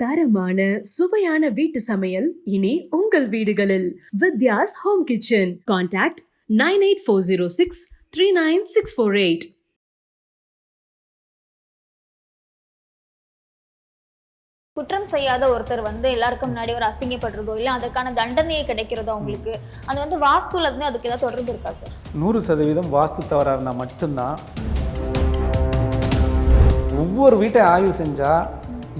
தரமான சுவையான வீட்டு சமையல் இனி உங்கள் வீடுகளில். Vidya's home kitchen. Contact nine eight four zero six three nine six four eight. குற்றம் செய்யாத ஒருத்தர் வந்து எல்லாருக்கும் முன்னாடி ஒரு அசிங்கப்படுறதோ இல்லை அதற்கான தண்டனையை கிடைக்கிறதோ அவங்களுக்கு அது வந்து வாஸ்துல இருந்து அதுக்கு ஏதாவது தொடர்பு இருக்கா சார் நூறு சதவீதம் வாஸ்து தவறாக இருந்தால் மட்டும்தான். ஒவ்வொரு வீட்டை ஆய்வு செஞ்சால்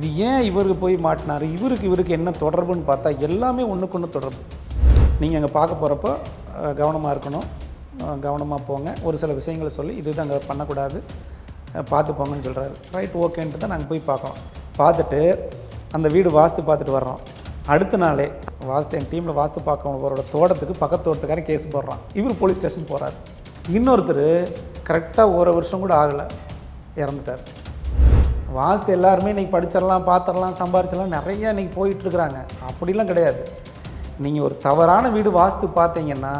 இது ஏன் இவருக்கு போய் மாட்டினார்? இவருக்கு இவருக்கு என்ன தொடர்புன்னு பார்த்தா எல்லாமே ஒன்றுக்கு ஒன்று தொடர்பு. நீங்கள் அங்கே பார்க்க போகிறப்போ கவனமாக இருக்கணும். கவனமாக போங்க. ஒரு சில விஷயங்களை சொல்லி இது அங்கே பண்ணக்கூடாது. பார்த்து போங்கன்னு சொல்கிறாரு ரைட் ஓகேன்ட்டு தான் நாங்கள் போய் பார்க்குறோம். பார்த்துட்டு அந்த வீடு வாஸ்து பார்த்துட்டு வர்றோம். அடுத்த நாளே வாஸ்து என் டீமில் வாஸ்து பார்க்கறவரோட தோட்டத்துக்கு பக்கத்து தோட்டத்துக்காரன் கேஸ் போடுறான். இவர் போலீஸ் ஸ்டேஷன் போகிறார் இன்னொருத்தர் கரெக்டாக ஒரு வருஷம் கூட ஆகலை. இறந்துட்டார். வாஸ்து எல்லாருமே இன்றைக்கி படிச்சிடலாம் பார்த்துடலாம் சம்பாரிச்சிடலாம் நிறைய இன்றைக்கி போயிட்டுருக்குறாங்க. அப்படிலாம் கிடையாது. நீங்கள் ஒரு தவறான வீடு வாஸ்து பார்த்தீங்கன்னா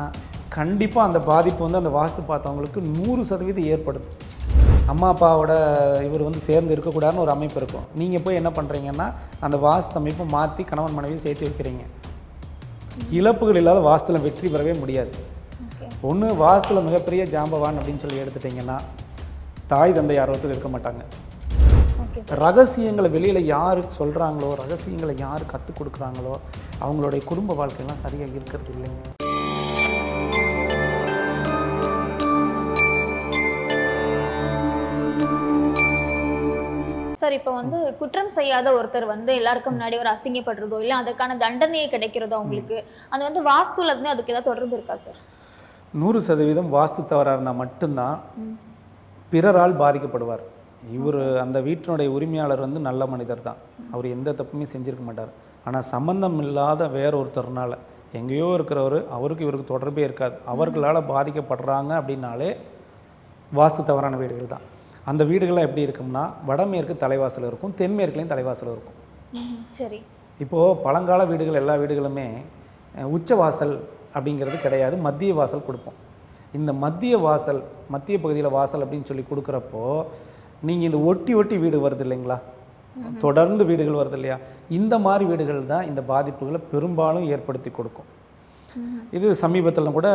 கண்டிப்பாக அந்த பாதிப்பு வந்து அந்த வாஸ்து பார்த்தவங்களுக்கு நூறு சதவீதம் ஏற்படுது. அம்மா அப்பாவோட இவர் வந்து சேர்ந்து இருக்கக்கூடாதுன்னு ஒரு அமைப்பு இருக்கும். நீங்கள் போய் என்ன பண்ணுறீங்கன்னா அந்த வாஸ்து அமைப்பை மாற்றி கணவன் மனைவி சேர்த்து வைக்கிறீங்க. இழப்புகள் இல்லாத வாஸ்துல வெற்றி பெறவே முடியாது. ஒன்று வாஸ்துல மிகப்பெரிய ஜாம்பவான் அப்படின்னு சொல்லி எடுத்துட்டிங்கன்னா தாய் தந்தை யாரோருத்தர் இருக்க மாட்டாங்க. ரகசியங்களை வெளியில் யார் சொல்கிறாங்களோ ரகசியங்களை யார் கற்றுக் கொடுக்குறாங்களோ அவங்களுடைய குடும்ப வாழ்க்கையெல்லாம் சரியாக இருக்கிறது இல்லைங்க. சார் இப்போ வந்து குற்றம் செய்யாத ஒருத்தர் வந்து எல்லாருக்கும் முன்னாடி ஒரு அசிங்கப்படுறதோ இல்லை அதற்கான தண்டனையை கிடைக்கிறதோ அவங்களுக்கு அது வந்து வாஸ்துல இருந்து அதுக்கு ஏதாவது தொடர்பு இருக்கா சார் நூறு சதவீதம் வாஸ்து தவறாக இருந்தால் மட்டும்தான் பிறரால் பாதிக்கப்படுவார். இவர் அந்த வீட்டினுடைய உரிமையாளர் வந்து நல்ல மனிதர் தான் அவர் எந்த தப்புமே செஞ்சிருக்க மாட்டார். ஆனால் சம்பந்தம் இல்லாத வேற ஒருத்தர்னால எங்கேயோ இருக்கிறவர் அவருக்கு இவருக்கு தொடர்பே இருக்காது. அவர்களால் பாதிக்கப்படுறாங்க அப்படின்னாலே வாஸ்து தவறான வீடுகள் தான். அந்த வீடுகள்லாம் எப்படி இருக்கும்னா வடமேற்கு தலைவாசல் இருக்கும் தென்மேற்குலேயும் தலைவாசல் இருக்கும். சரி. இப்போது பழங்கால வீடுகள் எல்லா வீடுகளுமே உச்ச வாசல் அப்படிங்கிறது கிடையாது. மத்திய வாசல் கொடுப்போம். இந்த மத்திய வாசல் மத்திய பகுதியில் வாசல் அப்படின்னு சொல்லி கொடுக்குறப்போ நீங்கள் இந்த ஒட்டி ஒட்டி வீடு வருது இல்லைங்களா? தொடர்ந்து வீடுகள் வருது இல்லையா? இந்த மாதிரி வீடுகள் தான் இந்த பாதிப்புகளை பெரும்பாலும் ஏற்படுத்தி கொடுக்கும். இது சமீபத்தில் கூட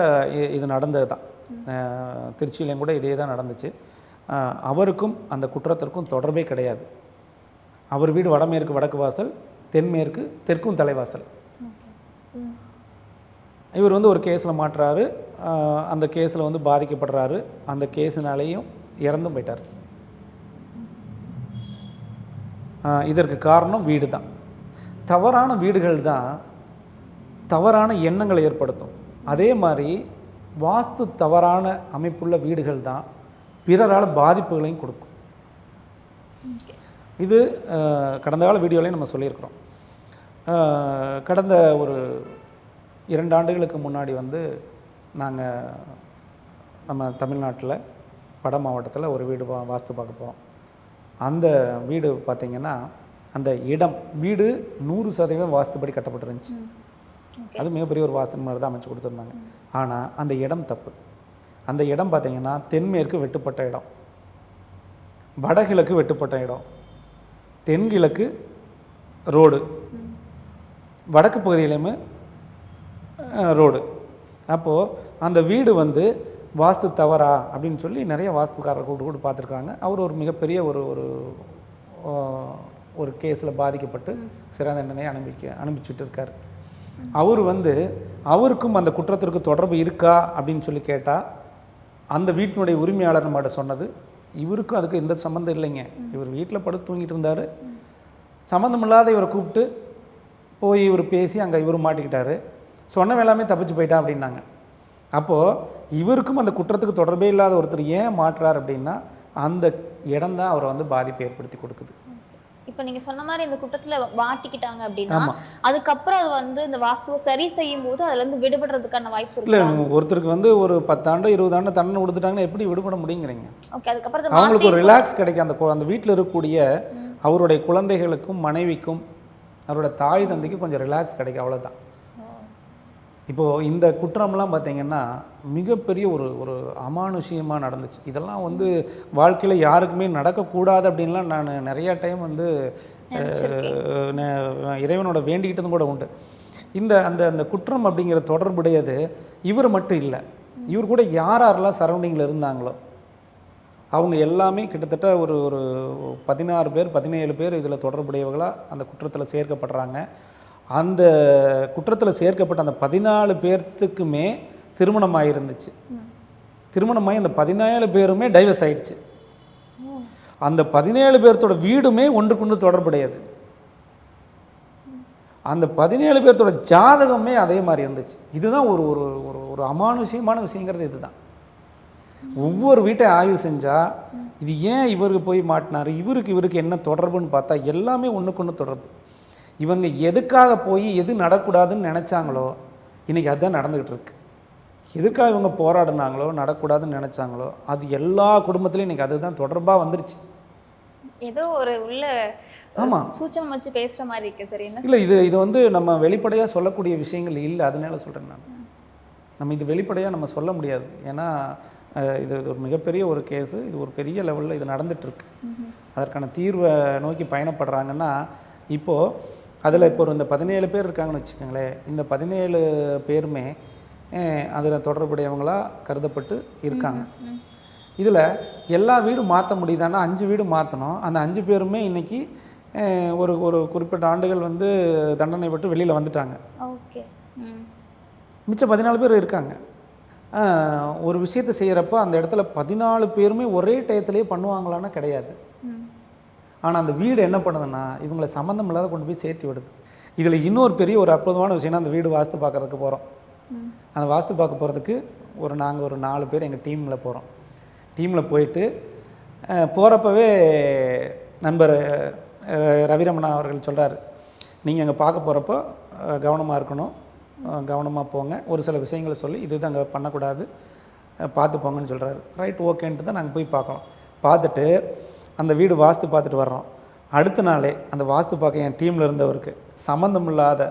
இது நடந்தது தான். திருச்சியிலையும் கூட இதே தான் நடந்துச்சு. அவருக்கும் அந்த குற்றத்திற்கும் தொடர்பே கிடையாது. அவர் வீடு வடமேற்கு வடக்கு வாசல் தென்மேற்கு தெற்கும் தலைவாசல். இவர் வந்து ஒரு கேஸில் மாட்டுறாரு. அந்த கேஸில் வந்து பாதிக்கப்படுறாரு. அந்த கேஸினாலேயும் இறந்தும் போயிட்டார். இதற்கு காரணம் வீடு தான் தவறான வீடுகள் தான் தவறான எண்ணங்களை ஏற்படுத்தும். அதே மாதிரி வாஸ்து தவறான அமைப்புள்ள வீடுகள் தான் பிறரால் பாதிப்புகளையும் கொடுக்கும். இது கடந்த கால வீடியோலையும் நம்ம சொல்லியிருக்கிறோம். கடந்த ஒரு இரண்டு ஆண்டுகளுக்கு முன்னாடி வந்து நாங்கள் நம்ம தமிழ்நாட்டில் வட மாவட்டத்தில் ஒரு வீடு வா வாஸ்து பார்க்க போகிறோம் அந்த வீடு பார்த்திங்கன்னா அந்த இடம் வீடு நூறு சதவீதம் வாஸ்துபடி கட்டப்பட்டிருந்துச்சு. அது மிகப்பெரிய ஒரு வாஸ்து மாதிரி தான் அமைச்சு கொடுத்துருந்தாங்க. ஆனால் அந்த இடம் தப்பு. அந்த இடம் பார்த்திங்கன்னா தென்மேற்கு வெட்டுப்பட்ட இடம். வடகிழக்கு வெட்டுப்பட்ட இடம். தென்கிழக்கு ரோடு. வடக்கு பகுதியிலையுமே ரோடு. அப்போது அந்த வீடு வந்து வாஸ்து தவறா அப்படின்னு சொல்லி நிறைய வாஸ்துக்காரர் கூட்டு கூட்டு பார்த்துருக்காங்க. அவர் ஒரு மிகப்பெரிய ஒரு ஒரு ஒரு கேஸில் பாதிக்கப்பட்டு சிறந்த தண்டனையை அனுபவிக்க அனுபவிச்சுட்டு இருக்கார். அவர் வந்து அவருக்கும் அந்த குற்றத்திற்கு தொடர்பு இருக்கா அப்படின்னு சொல்லி கேட்டால் அந்த வீட்டினுடைய உரிமையாளர் நம்மகிட்ட சொன்னது இவருக்கும் அதுக்கு எந்த சம்மந்தம் இல்லைங்க. இவர் வீட்டில் படுத்து தூங்கிட்டு இருந்தார். சம்மந்தம் இல்லாத இவரை கூப்பிட்டு போய் இவர் பேசி அங்கே இவர் மாட்டிக்கிட்டாரு. சொன்ன எல்லாமே தப்பிச்சு போயிட்டா அப்படின்னாங்க. அப்போது இவருக்கும் அந்த குற்றத்துக்கு தொடர்பே இல்லாத ஒருத்தர் ஏன் மாட்டுறார் அப்படின்னா அந்த இடம் தான் அவரை வந்து பாதிப்பை ஏற்படுத்தி கொடுக்குது. இப்போ நீங்க சொன்ன மாதிரி இந்த குற்றத்துல மாட்டிக்கிட்டாங்க அப்படின்னா. அதுக்கப்புறம் அது வந்து இந்த வாஸ்துவை சரி செய்யும் போது அதுல இருந்து விடுபடுறதுக்கான வாய்ப்பு இல்லை ஒருத்தருக்கு வந்து ஒரு பத்தாண்டு இருபது ஆண்டு தண்டனை கொடுத்துட்டாங்கன்னா எப்படி விடுபட முடியுங்கிறீங்க? ஓகே அதுக்கப்புறம் அதை அவங்களுக்கு ஒரு ரிலாக்ஸ் கிடைக்கும். அந்த அந்த வீட்டில் இருக்கக்கூடிய அவருடைய குழந்தைகளுக்கும் மனைவிக்கும் அவரோட தாய் தந்தைக்கும் கொஞ்சம் ரிலாக்ஸ் கிடைக்கும். அவ்வளவுதான். இப்போது இந்த குற்றம்லாம் பார்த்தீங்கன்னா மிகப்பெரிய ஒரு ஒரு அமானுஷ்யமாக நடந்துச்சு. இதெல்லாம் வந்து வாழ்க்கையில் யாருக்குமே நடக்கக்கூடாது அப்படின்லாம் நான் நிறையா டைம் வந்து இறைவனோட வேண்டிக்கிட்டதும் கூட உண்டு. இந்த அந்த அந்த குற்றம் அப்படிங்கிற தொடர்புடையது இவர் மட்டும் இல்லை. இவர் கூட யார் யாரெல்லாம் சரௌண்டிங்கில் இருந்தாங்களோ அவங்க எல்லாமே கிட்டத்தட்ட ஒரு ஒரு பதினாறு பேர் பதினேழு பேர் இதில் தொடர்புடையவர்களாக அந்த குற்றத்தில் சேர்க்கப்படுறாங்க. அந்த குற்றத்தில் சேர்க்கப்பட்ட அந்த பதினாலு பேர்த்துக்குமே திருமணம் ஆகிருந்துச்சு திருமணமாகி அந்த பதினேழு பேருமே டைவர்ஸ் ஆயிடுச்சு. அந்த பதினேழு பேர்த்தோட வீடுமே ஒன்றுக்கொன்று தொடர்புடையது. அந்த பதினேழு பேர்த்தோட ஜாதகமே அதே மாதிரி இருந்துச்சு. இதுதான் ஒரு ஒரு ஒரு ஒரு அமானுஷ்யமான விஷயங்கிறது இதுதான். ஒவ்வொரு வீட்டை ஆய்வு செஞ்சால் இது ஏன் இவருக்கு போய் மாட்டினார் இவருக்கு இவருக்கு என்ன தொடர்புன்னு பார்த்தா எல்லாமே ஒன்றுக்கொன்று தொடர்பு. இவங்க எதுக்காக போய் எது நடக்கூடாதுன்னு நினச்சாங்களோ இன்றைக்கி அதுதான் நடந்துக்கிட்டு இருக்கு. எதுக்காக இவங்க போராடினாங்களோ நடக்கூடாதுன்னு நினச்சாங்களோ அது எல்லா குடும்பத்துலையும் இன்றைக்கி அதுதான் தொடர்பாக வந்துருச்சு. ஏதோ ஒரு உள்ள ஆமா. சூச்சம் வச்சு பேசுற மாதிரி இருக்கு சார். என்ன இல்லை இது இது வந்து நம்ம வெளிப்படையாக சொல்லக்கூடிய விஷயங்கள் இல்லை அதனால சொல்கிறேன் நான். நம்ம இது வெளிப்படையாக நம்ம சொல்ல முடியாது. ஏன்னா இது இது ஒரு மிகப்பெரிய ஒரு கேஸு இது ஒரு பெரிய லெவலில் இது நடந்துட்டுருக்கு அதற்கான தீர்வை நோக்கி பயணப்படுறாங்கன்னா இப்போது அதில் இப்போ ஒரு இந்த பதினேழு பேர் இருக்காங்கன்னு வச்சுக்கோங்களேன் இந்த பதினேழு பேருமே அதில் தொடர்புடையவங்களாக கருதப்பட்டு இருக்காங்க. இதில் எல்லா வீடும் மாற்ற முடியுதான்னா அஞ்சு வீடு மாற்றணும். அந்த அஞ்சு பேருமே இன்னைக்கு அஹ், ஒரு ஒரு குறிப்பிட்ட ஆண்டுகள் வந்து தண்டனை பட்டு வெளியில் வந்துட்டாங்க. ஓகே. மிச்சம் பதினாலு பேர் இருக்காங்க. ஒரு விஷயத்தை செய்கிறப்ப அந்த இடத்துல பதினாலு பேருமே ஒரே டயத்திலே பண்ணுவாங்களான்னா கிடையாது. ஆனால் அந்த வீடு என்ன பண்ணுதுன்னா இவங்களை சம்மந்தம் இல்லாத கொண்டு போய் சேர்த்து விடுது. இதில் இன்னொரு பெரிய ஒரு அற்புதமான விஷயம்னா அந்த வீடு வாஸ்து பார்க்கறதுக்கு போகிறோம் அந்த வாஸ்து பார்க்க போகிறதுக்கு ஒரு நாங்கள் ஒரு நாலு பேர் எங்கள் டீமில் போகிறோம் டீமில் போயிட்டு போகிறப்பவே நண்பர் ரவிரமணா அவர்கள் சொல்கிறார் நீங்கள் அங்கே பார்க்க போகிறப்போ கவனமாக இருக்கணும். கவனமாக போங்க. ஒரு சில விஷயங்களை சொல்லி இது அங்கே பண்ணக்கூடாது. பார்த்து போங்கன்னு சொல்கிறாரு ரைட் ஓகேன்ட்டு தான் நாங்கள் போய் பார்க்குறோம். பார்த்துட்டு அந்த வீடு வாஸ்து பார்த்துட்டு வர்றோம். அடுத்த நாளே அந்த வாஸ்து பார்க்க என் டீமில் இருந்தவருக்கு சம்மந்தம் இல்லாத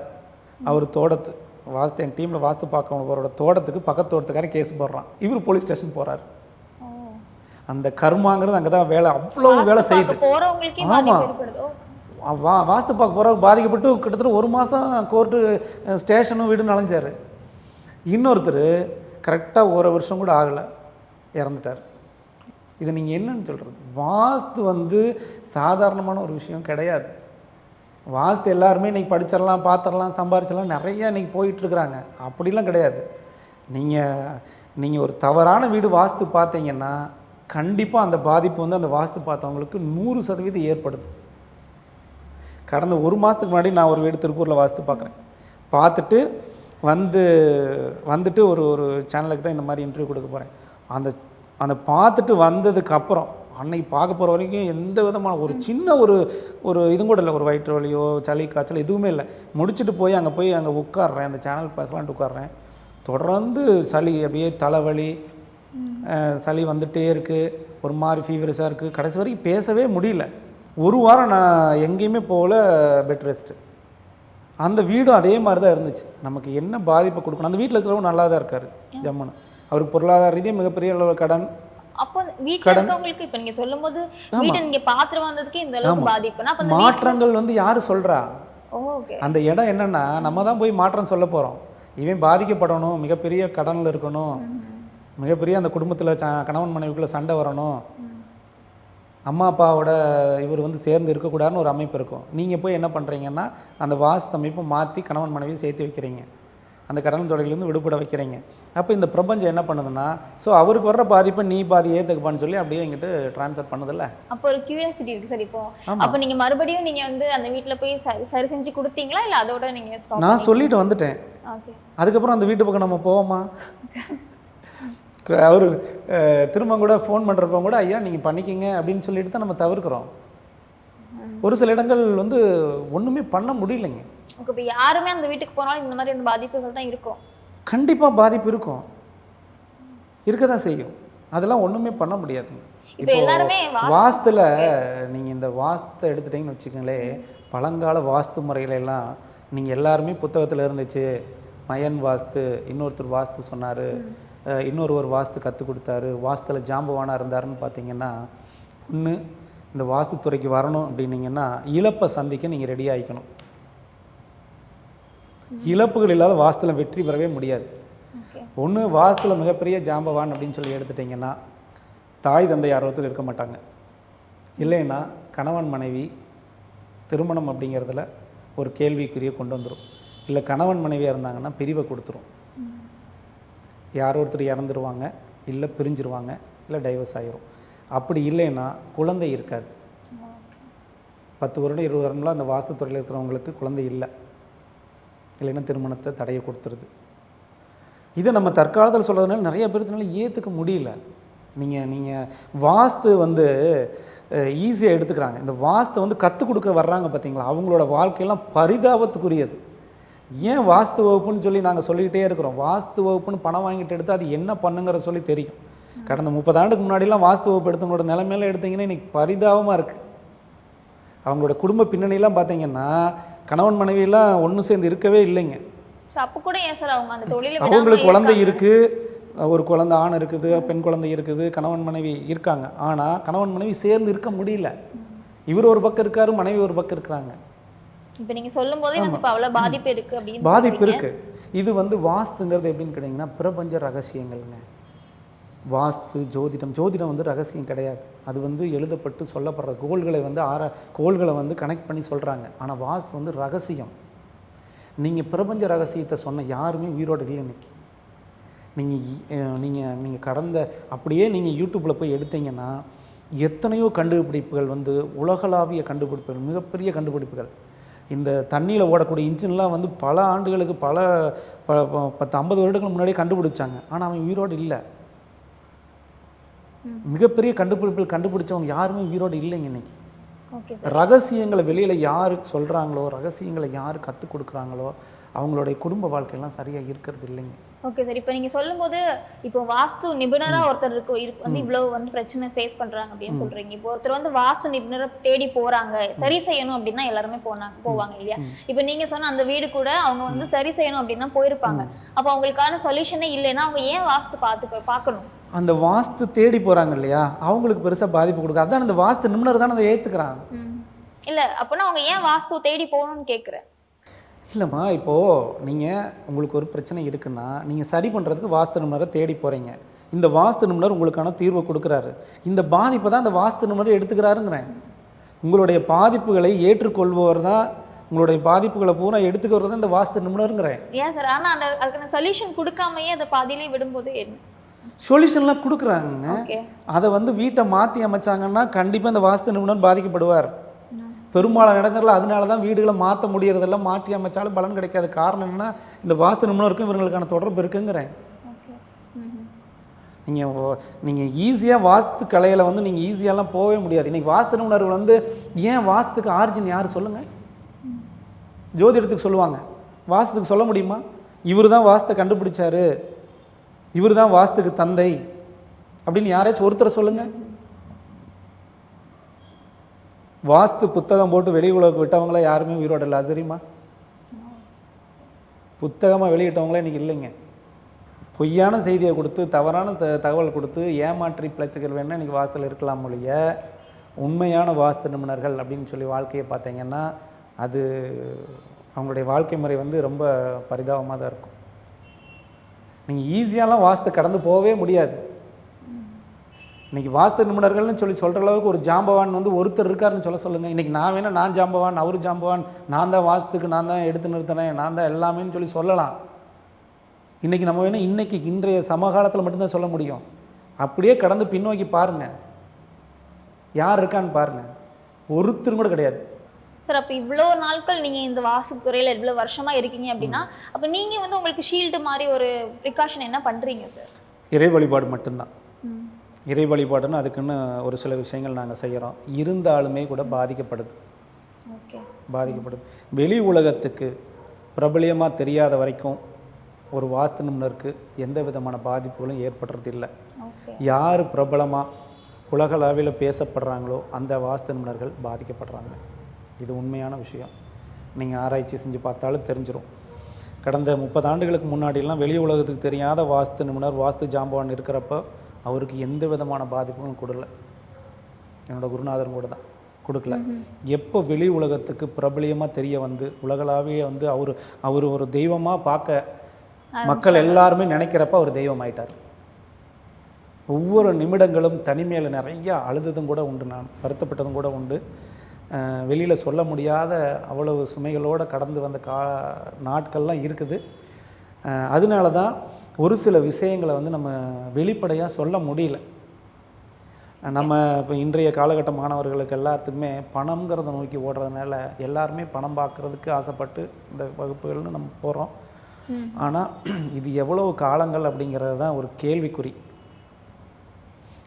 அவர் தோட்டத்து வாஸ்து என் டீமில் வாஸ்து பார்க்கறவரோட தோட்டத்துக்கு பக்கத்து தோட்டத்துக்காரன் கேஸ் போடுறான். இவர் போலீஸ் ஸ்டேஷன் போகிறார் அந்த கர்மாங்கிறது அங்கே தான் வேலை அவ்வளோ வேலை செய்யுது. பார்க்க போறவங்களுக்கே ஆமா. பாதிப்பு ஏற்படுது. ஓ, வா வாஸ்து பார்க்க போகிறவர் பாதிக்கப்பட்டு கிட்டத்தட்ட ஒரு மாதம் கோர்ட்டு ஸ்டேஷனும் வீடும் நனைஞ்சார் இன்னொருத்தர் கரெக்டாக ஒரு வருஷம் கூட ஆகலை இறந்துட்டார். இது நீங்கள் என்னன்னு சொல்கிறது வாஸ்து வந்து சாதாரணமான ஒரு விஷயம் கிடையாது. வாஸ்து எல்லாருமே இன்றைக்கி படிச்சிடலாம் பார்த்துடலாம் சம்பாரிச்சிடலாம் நிறையா இன்றைக்கி போயிட்டுருக்குறாங்க. அப்படிலாம் கிடையாது. நீங்கள் நீங்கள் ஒரு தவறான வீடு வாஸ்து பார்த்தீங்கன்னா கண்டிப்பாக அந்த பாதிப்பு வந்து அந்த வாஸ்து பார்த்தவங்களுக்கு நூறு சதவீதம் ஏற்படுது. கடந்த ஒரு மாதத்துக்கு முன்னாடி நான் ஒரு வீடு திருப்பூரில் வாஸ்து பார்க்குறேன். பார்த்துட்டு வந்து வந்துட்டு ஒரு ஒரு சேனலுக்கு தான் இந்த மாதிரி இன்டர்வியூ கொடுக்க போகிறேன் அந்த அந்த பார்த்துட்டு வந்ததுக்கு அப்புறம் அன்னைக்கு பார்க்க போகிற வரைக்கும் எந்த விதமான ஒரு சின்ன ஒரு ஒரு இதுவும் கூட இல்லை. ஒரு வயிற்று வலியோ சளி காய்ச்சல் எதுவுமே இல்லை. முடிச்சுட்டு போய் அங்கே போய் அங்கே உட்காடுறேன் அந்த சேனல் பேசலான்ட்டு உட்காடுறேன் தொடர்ந்து சளி அப்படியே தலைவலி சளி வந்துட்டே இருக்குது ஒரு மாதிரி ஃபீவரஸாக இருக்குது கடைசி வரைக்கும் பேசவே முடியல. ஒரு வாரம் நான் எங்கேயுமே போகல பெட் ரெஸ்ட்டு அந்த வீடும் அதே மாதிரி தான் இருந்துச்சு. நமக்கு என்ன பாதிப்பை கொடுக்கணும்? அந்த வீட்டில் இருக்கிறவங்க நல்லா தான் இருக்கார் ஜம்முன்னு. அவருக்கு பொருளாதார ரீதியாக மிகப்பெரிய அளவில் கடன். அப்போ வீட்ல இருக்கவங்களுக்கு இப்ப நீங்க சொல்லும்போது வீட்டை நீங்க பாத்துட்டு வந்ததுக்கு இந்த அளவுக்கு பாதிப்புனா அப்ப அந்த வீட்ல மாற்றங்கள் வந்து யார் சொல்கிறா ஓகே. அந்த இடம் என்னன்னா நம்ம தான் போய் மாற்றம் சொல்ல போகிறோம் இவன் பாதிக்கப்படணும் மிகப்பெரிய கடனில் இருக்கணும் மிகப்பெரிய அந்த குடும்பத்தில் கணவன் மனைவிக்குள்ள சண்டை வரணும். அம்மா அப்பாவோட இவர் வந்து சேர்ந்து இருக்கக்கூடாதுன்னு ஒரு அமைப்பு இருக்கும். நீங்கள் போய் என்ன பண்ணுறீங்கன்னா அந்த வாஸ்து அமைப்பை மாற்றி கணவன் மனைவி சேர்த்து வைக்கிறீங்க. அந்த கடன் தொகையிலேருந்து விடுபட வைக்கிறீங்க. அப்போ இந்த பிரபஞ்சம் என்ன பண்ணுதுன்னா ஸோ அவருக்கு வர்ற பாதிப்பை நீ பாதி ஏற்றுக்குப்பான்னு சொல்லி அப்படியே எங்கிட்ட ட்ரான்ஸ்ஃபர் பண்ணுதில்ல. அப்போ ஒரு கியூரியாசிட்டி இருக்கு சார் இப்போ. அப்ப நீங்க மறுபடியும் நீங்க வந்து அந்த வீட்ல போய் சரி சரி செஞ்சு கொடுத்தீங்களா? இல்ல அதோட நீங்க ஸ்டாப் நான் சொல்லிட்டு வந்துட்டேன். அதுக்கப்புறம் அந்த வீட்டு பக்கம் நம்ம போவோமா? அவர் திரும்ப கூட ஃபோன் பண்ணுறப்ப கூட ஐயா நீங்கள் பண்ணிக்கிங்க அப்படின்னு சொல்லிட்டு தான் நம்ம தவிர்க்கிறோம். ஒரு சில இடங்கள் வந்து ஒன்றுமே பண்ண முடியலைங்க. இப்போ யாருமே அந்த வீட்டுக்கு போனாலும் இந்த மாதிரி பாதிப்புகள் தான் இருக்கும். கண்டிப்பாக பாதிப்பு இருக்கும். இருக்க தான் செய்யும். அதெல்லாம் ஒன்றுமே பண்ண முடியாதுங்க இப்போ எல்லாருமே வாஸ்து- வாஸ்துல நீங்கள் இந்த வாஸ்தை எடுத்துட்டீங்கன்னு வச்சுக்கோங்களேன் பழங்கால வாஸ்து முறையில எல்லாம் நீங்கள் எல்லாருமே புத்தகத்தில் இருந்துச்சு. மயன் வாஸ்து இன்னொருத்தர் வாஸ்து சொன்னார். இன்னொருவர் வாஸ்து கற்றுக் கொடுத்தாரு. வாஸ்துல ஜாம்பவானா இருந்தாருன்னு பார்த்தீங்கன்னா ஒன்று இந்த வாஸ்துத்துறைக்கு வரணும் அப்படின்னீங்கன்னா இழப்பை சந்திக்க நீங்கள் ரெடி ஆகிக்கணும் இழப்புகள் இல்லாத வாஸ்துல வெற்றி பெறவே முடியாது. ஒன்று வாஸ்துல மிகப்பெரிய ஜாம்பவான் அப்படின்னு சொல்லி எடுத்துட்டிங்கன்னா தாய் தந்தை யாரோத்தில் இருக்க மாட்டாங்க. இல்லைன்னா கணவன் மனைவி திருமணம் அப்படிங்கிறதுல ஒரு கேள்விக்குறியை கொண்டு வந்துடும் இல்லை கணவன் மனைவியாக இருந்தாங்கன்னா பிரிவை கொடுத்துரும். யாரோ ஒருத்தர் இறந்துருவாங்க இல்லை பிரிஞ்சிருவாங்க இல்லை டைவர்ஸ் ஆயிரும். அப்படி இல்லைன்னா குழந்தை இருக்காது. பத்து வருடம் இருபது வருடம்லாம் அந்த வாஸ்துத்துறையில் இருக்கிறவங்களுக்கு குழந்தை இல்லை. இல்லைன்னா திருமணத்தை தடையை கொடுத்துருது. இதை நம்ம தற்காலத்தில் சொல்கிறதுனால நிறைய பேருத்தினால ஏற்றுக்க முடியல. நீங்கள் நீங்கள் வாஸ்து வந்து ஈஸியாக எடுத்துக்கிறாங்க. இந்த வாஸ்து வந்து கற்றுக் கொடுக்க வர்றாங்க பார்த்தீங்களா அவங்களோட வாழ்க்கையெல்லாம் பரிதாபத்துக்குரியது. ஏன் வாஸ்து வகுப்புன்னு சொல்லி நாங்கள் சொல்லிக்கிட்டே இருக்கிறோம். வாஸ்து வகுப்புன்னு பணம் வாங்கிட்டு எடுத்து அது என்ன பண்ணுங்கிற சொல்லி தெரியும். கடந்த முப்பது ஆண்டுக்கு முன்னாடிலாம் வாஸ்து வகுப்பு எடுத்தவங்களோட நிலைமையில எடுத்தீங்கன்னா இன்னைக்கு பரிதாபமாக இருக்குது அவங்களோட குடும்ப பின்னணியெல்லாம் பார்த்தீங்கன்னா கணவன் மனைவியெல்லாம் ஒன்று சேர்ந்து இருக்கவே இல்லைங்க. அப்போ கூட ஏன் சார் அவங்க அந்த தொழிலை அவங்களுக்கு குழந்தை இருக்காங்க? இருக்கு ஒரு குழந்தை ஆண் இருக்குது பெண் குழந்தை இருக்குது கணவன் மனைவி இருக்காங்க. ஆனால் கணவன் மனைவி சேர்ந்து இருக்க முடியல. இவர் ஒரு பக்கம் இருக்காரு மனைவி ஒரு பக்கம் இருக்கிறாங்க. இப்போ நீங்க சொல்லும் போதே இப்போ அவ்வளவு பாதிப்பு இருக்கு அப்படின்னு பாதிப்பு. இருக்கு. இது வந்து வாஸ்துங்கிறது எப்படின்னு கேட்டிங்கன்னா பிரபஞ்ச ரகசியங்கள்ங்க. வாஸ்து ஜோதிடம். ஜோதிடம் வந்து ரகசியம் கிடையாது. அது வந்து எழுதப்பட்டு சொல்லப்படுற கோள்களை வந்து ஆர கோள்களை வந்து கனெக்ட் பண்ணி சொல்கிறாங்க ஆனால் வாஸ்து வந்து ரகசியம். நீங்கள் பிரபஞ்ச ரகசியத்தை சொன்ன யாருமே உயிரோடு இல்லை இன்னைக்கு. நீங்கள் நீங்கள் நீங்கள் கடந்த அப்படியே நீங்கள் யூடியூப்பில் போய் எடுத்தீங்கன்னா எத்தனையோ கண்டுபிடிப்புகள் வந்து உலகளாவிய கண்டுபிடிப்புகள் மிகப்பெரிய கண்டுபிடிப்புகள். இந்த தண்ணியில் ஓடக்கூடிய இன்ஜின்லாம் வந்து பல ஆண்டுகளுக்கு பல ப- ப- பத்து ஐம்பது வருடங்களுக்கு முன்னாடியே கண்டுபிடிச்சாங்க. ஆனால் அவன் உயிரோடு இல்லை. மிகப்பெரிய கண்டுபிடிப்புகள் கண்டுபிடிச்சவங்க யாருமே உயிரோடு இல்லைங்க இன்னைக்கு. ரகசியங்களை வெளியில் யார் சொல்கிறாங்களோ ரகசியங்களை யார் கற்றுக் கொடுக்குறாங்களோ அவங்களுடைய குடும்ப வாழ்க்கையெல்லாம் சரியாக இருக்கிறது இல்லைங்க. ஓகே சார் இப்போ நீங்க சொல்லும்போது இப்போ வாஸ்து நிபுணரா ஒருத்தர் இருக்கு வந்து இவ்வளவு வந்து பிரச்சனை ஃபேஸ் பண்றாங்க அப்படின்னு சொல்றீங்க. இப்போ ஒருத்தர் வந்து வாஸ்து நிபுணரை தேடி போறாங்க சரி செய்யணும் அப்படின்னா எல்லாருமே போனாங்க போவாங்க இல்லையா? இப்போ நீங்க சொன்ன அந்த வீடு கூட அவங்க வந்து சரி செய்யணும் அப்படின்னா போயிருப்பாங்க. அப்போ அவங்களுக்கான சொல்யூஷனே இல்லைன்னா அவங்க ஏன் வாஸ்து பார்த்துக்க பார்க்கணும்? அந்த வாஸ்து தேடி போகிறாங்க இல்லையா? அவங்களுக்கு பெருசாக பாதிப்பு கொடுக்காது அதான் அந்த வாஸ்து நிபுணர் தானே அதை ஏற்றுக்கிறாங்க ம். இல்ல அப்போனா அவங்க ஏன் வாஸ்து தேடி போகணும்னு கேக்குறேன்? இல்லைம்மா இப்போது நீங்கள் உங்களுக்கு ஒரு பிரச்சனை இருக்குன்னா நீங்கள் சரி பண்ணுறதுக்கு வாஸ்து நிபுணரை தேடி போகிறீங்க இந்த வாஸ்து நிபுணர் உங்களுக்கான தீர்வை கொடுக்குறாரு. இந்த பாதிப்பை தான் அந்த வாஸ்து நிபுணர் எடுத்துக்கிறாருங்கிறேன். உங்களுடைய பாதிப்புகளை ஏற்றுக்கொள்பவர் தான் உங்களுடைய பாதிப்புகளை பூரா எடுத்துக்கிறது தான் இந்த வாஸ்து நிபுணருங்கிறேன். ஏன் சார்? ஆனா அந்த அதுக்கான சொல்யூஷன் கொடுக்காமயே அதை பாதியிலே விடும்போது என்ன? சொல்யூஷன்லாம் கொடுக்குறாங்க அதை வந்து வீட்டை மாற்றி அமைச்சாங்கன்னா கண்டிப்பாக இந்த வாஸ்து நிபுணர் பாதிக்கப்படுவார். பெரும்பாலான இடங்கள்ல அதனால தான் வீடுகளை மாற்ற முடியறதெல்லாம் மாற்றி அமைச்சாலும் பலன் கிடைக்காது காரணம் என்னன்னா இந்த வாஸ்து நிபுணருக்கும் இவங்களுக்கான தொடர்பு இருக்குங்கிறேன். நீங்கள் நீங்கள் ஈஸியாக வாஸ்து கலையில் வந்து நீங்கள் ஈஸியாலாம் போகவே முடியாது. இன்னைக்கு வாஸ்து நிபுணர்கள் வந்து ஏன் வாஸ்துக்கு ஆர்ஜின் யார் சொல்லுங்கள் ஜோதிடத்துக்கு சொல்லுவாங்க. வாஸ்துக்கு சொல்ல முடியுமா? இவர் தான் வாஸ்தை கண்டுபிடிச்சாரு. இவர் தான் வாஸ்துக்கு தந்தை அப்படின்னு யாராச்சும் ஒருத்தரை சொல்லுங்கள் வாஸ்து புத்தகம் போட்டு வெளி உலகம் விட்டவங்கள யாருமே உயிரோட இல்லை. அது தெரியுமா? புத்தகமாக வெளியிட்டவங்களே இன்றைக்கி இல்லைங்க. பொய்யான செய்தியை கொடுத்து தவறான த தகவல் கொடுத்து ஏமாற்றி பிழைத்துக்கள் வேணால் இன்றைக்கி வாஸ்தில் இருக்கலாம் ஒழிய உண்மையான வாஸ்து நிபுணர்கள் அப்படின்னு சொல்லி வாழ்க்கையை பார்த்தீங்கன்னா அது அவங்களுடைய வாழ்க்கை முறை வந்து ரொம்ப பரிதாபமாக தான் இருக்கும். நீங்கள் ஈஸியாலாம் வாஸ்து கடந்து போகவே முடியாது. இன்னைக்கு வாஸ்து நிபுணர்கள்னு சொல்லி சொல்கிற அளவுக்கு ஒரு ஜாம்பவான் வந்து ஒருத்தர் இருக்காருன்னு சொல்ல சொல்லுங்கள் இன்னைக்கு நான் வேணால் நான் ஜாம்பவான் அவர் ஜாம்பவான் நான் தான் வாஸ்துக்கு நான் தான் எடுத்து நிறுத்தினேன் நான் தான் எல்லாமேன்னு சொல்லி சொல்லலாம். இன்னைக்கு நம்ம வேணும் இன்னைக்கு இன்றைய சமகாலத்தில் மட்டும்தான் சொல்ல முடியும். அப்படியே கடந்து பின்னோக்கி பாருங்க. யார் இருக்கான்னு பாருங்க. ஒருத்தரும் கூட கிடையாது. சார் அப்போ இவ்வளோ நாட்கள் நீங்க இந்த வாஸ்து துறையில இவ்வளோ வருஷமா இருக்கீங்க அப்படின்னா அப்போ நீங்க வந்து உங்களுக்கு ஷீல்டு மாதிரி ஒரு ப்ரிகாஷன் என்ன பண்றீங்க சார் இறை வழிபாடு மட்டும்தான். இறை வழிபாடுன்னு அதுக்குன்னு ஒரு சில விஷயங்கள் நாங்கள் செய்கிறோம் இருந்தாலுமே கூட பாதிக்கப்படுது. ஓகே. பாதிக்கப்படுது. வெளி உலகத்துக்கு பிரபலியமாக தெரியாத வரைக்கும் ஒரு வாஸ்து நிபுணருக்கு எந்த விதமான பாதிப்புகளும் ஏற்படுறது இல்லை. யார் பிரபலமாக உலகளவில் பேசப்படுறாங்களோ அந்த வாஸ்து நிபுணர்கள் பாதிக்கப்படுறாங்க. இது உண்மையான விஷயம். நீங்கள் ஆராய்ச்சி செஞ்சு பார்த்தாலும் தெரிஞ்சிரும். கடந்த முப்பது ஆண்டுகளுக்கு முன்னாடிலாம் வெளி உலகத்துக்கு தெரியாத வாஸ்து நிபுணர் வாஸ்து ஜாம்பவான் இருக்கிறப்ப அவருக்கு எந்த விதமான பாதிப்புகளும் கொடுல என்னோட குருநாதரும் கூட தான். கொடுக்கல. எப்போ வெளி உலகத்துக்கு பிரபலியமாக தெரிய வந்து உலகளாவே வந்து அவர் அவர் ஒரு தெய்வமாக பார்க்க மக்கள் எல்லாருமே நினைக்கிறப்ப அவர் தெய்வம் ஆயிட்டார் ஒவ்வொரு நிமிடங்களும் தனிமையில் நிறைய அழுததும் கூட உண்டு நான். வருத்தப்பட்டதும் கூட உண்டு. வெளியில் சொல்ல முடியாத அவ்வளவு சுமைகளோடு கடந்து வந்த கா நாட்கள்லாம் இருக்குது. அதனால தான் ஒரு சில விஷயங்களை வந்து நம்ம வெளிப்படையாக சொல்ல முடியல. நம்ம இப்போ இன்றைய காலகட்ட மாணவர்களுக்கு எல்லாத்துக்குமே பணம்ங்கிறத நோக்கி ஓடுறதுனால எல்லாருமே பணம் பார்க்குறதுக்கு ஆசைப்பட்டு இந்த வகுப்புகள்னு நம்ம போகிறோம். ஆனால் இது எவ்வளவு காலங்கள் அப்படிங்கிறது தான் ஒரு கேள்விக்குறி.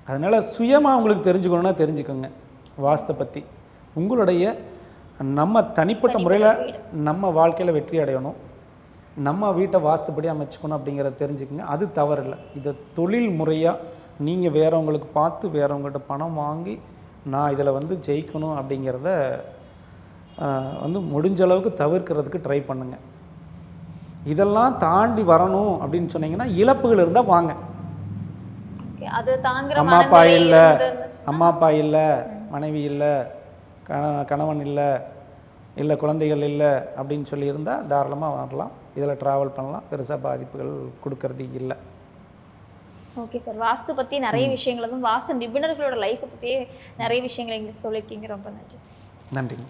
அதனால் சுயமாக உங்களுக்கு தெரிஞ்சுக்கணுன்னா தெரிஞ்சுக்கோங்க. வாஸ்தை பற்றி உங்களுடைய நம்ம தனிப்பட்ட முறையில் நம்ம வாழ்க்கையில் வெற்றி அடையணும். நம்ம வீட்டை வாஸ்துப்படி அமைச்சுக்கணும் அப்படிங்கிறத தெரிஞ்சுக்கங்க. அது தவறில்லை. இதை தொழில் முறையாக நீங்கள் வேறவங்களுக்கு பார்த்து வேறவங்கள்ட்ட பணம் வாங்கி நான் இதில் வந்து ஜெயிக்கணும் அப்படிங்கிறத வந்து முடிஞ்ச அளவுக்கு தவிர்க்கிறதுக்கு ட்ரை பண்ணுங்கள் இதெல்லாம் தாண்டி வரணும் அப்படின்னு சொன்னீங்கன்னா இழப்புகள் இருந்தால் வாங்க. அம்மா அப்பா இல்லை. அம்மா அப்பா இல்லை மனைவி இல்லை கண கணவன் இல்லை இல்லை குழந்தைகள் இல்லை அப்படின்னு சொல்லி இருந்தால் தாராளமாக வரலாம் இதில் ட்ராவல் பண்ணலாம். பெருசாக பாதிப்புகள் கொடுக்கறது இல்லை. ஓகே சார் வாஸ்து பத்தி நிறைய விஷயங்கள் அதுவும் வாஸ்து நிபுணர்களோட லைஃப்பை பத்தியே நிறைய விஷயங்கள் எங்களுக்கு சொல்லியிருக்கீங்க. ரொம்ப நன்றி சார் நன்றிங்க.